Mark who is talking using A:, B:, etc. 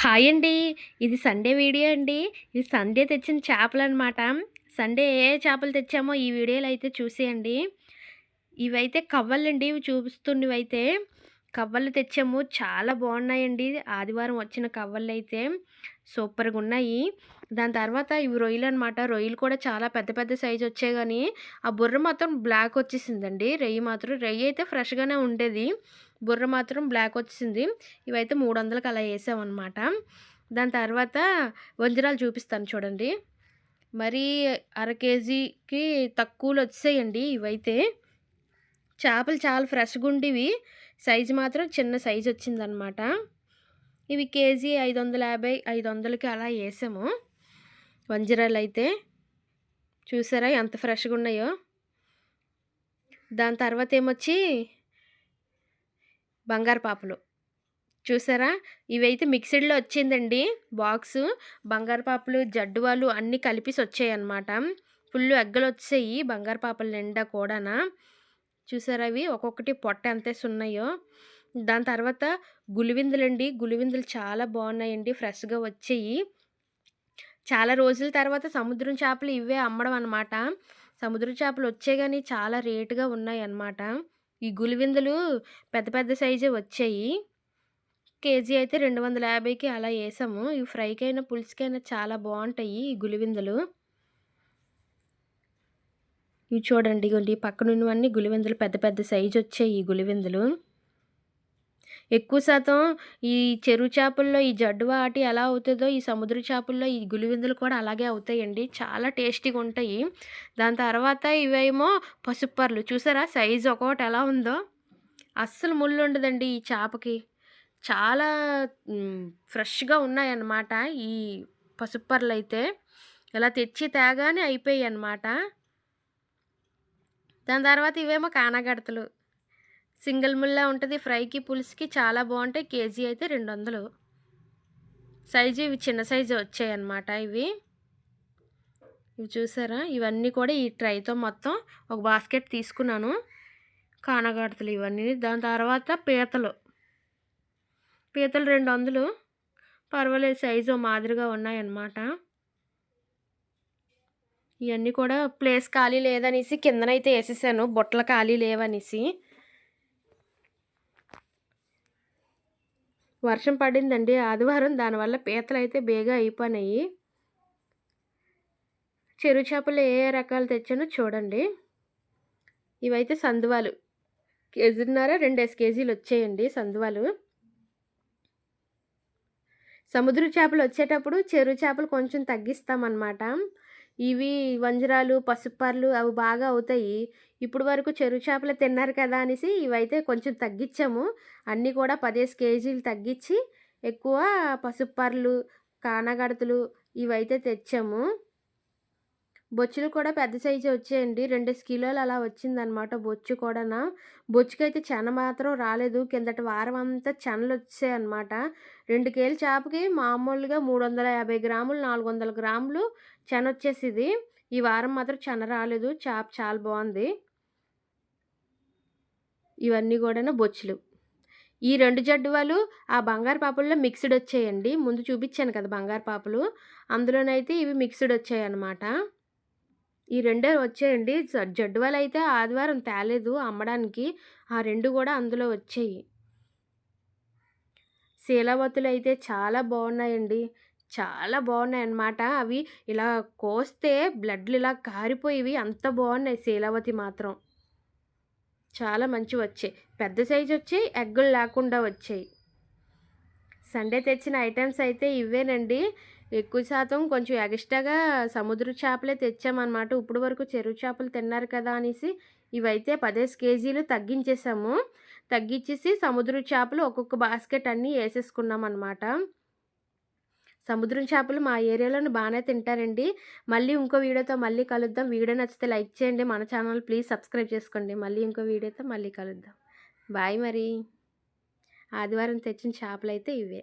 A: Hi అండి ఇది Sunday video అండి. ఇది సండే తెచ్చిన చేపలు అనమాట సండే ఏ చేపలు తెచ్చామో ఈ వీడియోలో అయితే చూసేయండి. ఇవైతే కవ్వలండి. ఇవి చూపిస్తున్నవైతే అయితే కవ్వలు తెచ్చాము. చాలా బాగున్నాయండి. ఆదివారం వచ్చిన కవ్వలు అయితే సూపర్గా ఉన్నాయి. దాని తర్వాత ఇవి రొయ్యలు అనమాట. రొయ్యలు కూడా చాలా పెద్ద పెద్ద సైజు వచ్చాయి కానీ ఆ బుర్ర మాత్రం బ్లాక్ వచ్చేసిందండి. రొయ్యి మాత్రం రొయ్యి అయితే ఫ్రెష్గానే ఉండేది. బుర్ర మాత్రం బ్లాక్ వచ్చింది ఇవైతే మూడు వందలకి అలా వేసామన్నమాట దాని తర్వాత వంజరాలు చూపిస్తాను చూడండి. మరి అర కేజీకి తక్కువలు వచ్చాయండి ఇవైతే. చేపలు చాలా ఫ్రెష్గా ఉండేవి. సైజు మాత్రం చిన్న సైజు వచ్చిందనమాట ఇవి కేజీ ఐదు వందల యాభై ఐదు వందలకి అలా వేసాము వంజరాలు అయితే చూసారా ఎంత ఫ్రెష్గా ఉన్నాయో. దాని తర్వాత ఏమొచ్చి బంగారు పాపలు. చూసారా? ఇవైతే మిక్సిడ్లో వచ్చిందండి. బాక్స్ బంగారు పాపలు జడ్డువాలు అన్నీ కలిపిసి వచ్చాయి అన్నమాట ఫుల్ ఎగ్గలు వచ్చాయి బంగారు పాపల నిండా కూడానా. చూసారా అవి? ఒక్కొక్కటి పొట్ట ఎంతేసి ఉన్నాయో. దాని తర్వాత గులివిందులండి గులివిందులు చాలా బాగున్నాయండి. ఫ్రెష్గా వచ్చాయి. చాలా రోజుల తర్వాత సముద్రం చేపలు ఇవే అమ్మడం అనమాట సముద్ర చేపలు వచ్చే కానీ చాలా రేటుగా ఉన్నాయి అన్నమాట ఈ గులివిందులు పెద్ద పెద్ద సైజే వచ్చాయి. కేజీ అయితే రెండు వందల యాభైకి అలా వేసాము. ఇవి ఫ్రైకైనా పులుసుకైనా చాలా బాగుంటాయి ఈ గులివిందులు ఇవి చూడండి ఇగోండి పక్కనున్నవన్నీ గులివిందులు పెద్ద పెద్ద సైజు వచ్చాయి ఈ గులివిందులు ఎక్కువ శాతం ఈ చెరువు చేపల్లో ఈ జడ్డు వాటి ఎలా అవుతుందో ఈ సముద్ర చేపల్లో ఈ గులివిందులు కూడా అలాగే అవుతాయండి. చాలా టేస్టీగా ఉంటాయి. దాని తర్వాత ఇవేమో పసుపర్లు చూసారా? సైజు ఒక్కొక్కటి ఎలా ఉందో? అస్సలు ముళ్ళు ఉండదండి ఈ చేపకి. చాలా ఫ్రెష్గా ఉన్నాయన్నమాట ఈ పసుపర్లు అయితే. ఇలా తెచ్చి తేగానే అయిపోయాయి అన్నమాట దాని తర్వాత ఇవేమో కానగడతలు. సింగిల్ ముల్లా ఉంటుంది ఫ్రైకి పులుసుకి చాలా బాగుంటాయి. కేజీ అయితే రెండు వందలు సైజు ఇవి చిన్న సైజు వచ్చాయి అన్నమాట ఇవి. ఇవి చూసారా? ఇవన్నీ కూడా ఈ ట్రైతో మొత్తం ఒక బాస్కెట్ తీసుకున్నాను. కానగాడతలు ఇవన్నీ. దాని తర్వాత పీతలు. పీతలు రెండు వందలు పర్వాలేదు సైజు మాదిరిగా ఉన్నాయన్నమాట. ఇవన్నీ కూడా ప్లేస్ ఖాళీ లేదనేసి కిందనైతే వేసేసాను. బుట్టలు ఖాళీ లేవనేసి. వర్షం పడిందండి. ఆదివారం దానివల్ల పీతలు అయితే బేగా అయిపోయినాయి. చెరువు చేపలు ఏ రకాలు తెచ్చానో చూడండి. ఇవైతే సందువాలు. కేజీన్నర రెండేసి కేజీలు వచ్చాయండి సందువాలు. సముద్ర చేపలు వచ్చేటప్పుడు చెరువు చేపలు కొంచెం తగ్గిస్తామన్నమాట. ఇవి వంజరాలు పసుపార్లు అవి బాగా అవుతాయి. ఇప్పుడు వరకు చెరువు చేపలు తిన్నారు కదా అనేసి ఇవైతే కొంచెం తగ్గించాము. అన్నీ కూడా పదేసి కేజీలు తగ్గించి ఎక్కువ పసుపార్లు కానగడతలు ఇవైతే తెచ్చాము. బొచ్చులు కూడా పెద్ద సైజు వచ్చాయండి. రెండు కిలోలు అలా వచ్చిందనమాట బొచ్చు కూడా బొచ్చుకైతే చెన మాత్రం రాలేదు. కిందటి వారం అంతా చెనలు వచ్చాయి అనమాట రెండు కేజీల చేపకి మామూలుగా మూడు వందల యాభై గ్రాములు నాలుగు వందల గ్రాములు చెన వచ్చేసింది ఈ వారం మాత్రం చెన రాలేదు. చేప చాలా బాగుంది. ఇవన్నీ కూడా బొచ్చులు. ఈ రెండు జడ్డువాలు ఆ బంగారు పాపల్లో మిక్స్డ్ వచ్చాయండి. ముందు చూపించాను కదా బంగారు పాపలు. అందులోనైతే ఇవి మిక్స్డ్ వచ్చాయి అన్నమాట ఈ రెండే వచ్చాయండి. జడ్డువాలు అయితే ఆదివారం తేలేదు అమ్మడానికి. ఆ రెండు కూడా అందులో వచ్చాయి. శీలావతులు అయితే చాలా బాగున్నాయండి. చాలా బాగున్నాయి అన్నమాట అవి ఇలా కోస్తే బ్లడ్లు ఇలా కారిపోయేవి. అంత బాగున్నాయి శీలావతి మాత్రం. చాలా మంచి వచ్చాయి. పెద్ద సైజు వచ్చాయి. ఎగ్గులు లేకుండా వచ్చాయి. సండే తెచ్చిన ఐటమ్స్ అయితే ఇవేనండి ఎక్కువ శాతం కొంచెం ఎక్స్ట్రాగా సముద్ర చేపలే తెచ్చామన్నమాట. ఇప్పుడు వరకు చెరువు చేపలు తిన్నారు కదా అనేసి ఇవైతే పదేసి కేజీలు తగ్గించేసాము. తగ్గించేసి సముద్ర చేపలు ఒక్కొక్క బాస్కెట్ అన్నీ వేసేసుకున్నాం అనమాట సముద్రం చేపలు మా ఏరియాలోని బాగానే తింటారండి. మళ్ళీ ఇంకో వీడియోతో మళ్ళీ కలుద్దాం. వీడియో నచ్చితే లైక్ చేయండి. మన ఛానల్ ప్లీజ్ సబ్స్క్రైబ్ చేసుకోండి. మళ్ళీ ఇంకో వీడియోతో మళ్ళీ కలుద్దాం. బాయ్ మరి. ఆదివారం తెచ్చిన చేపలు అయితే ఇవే.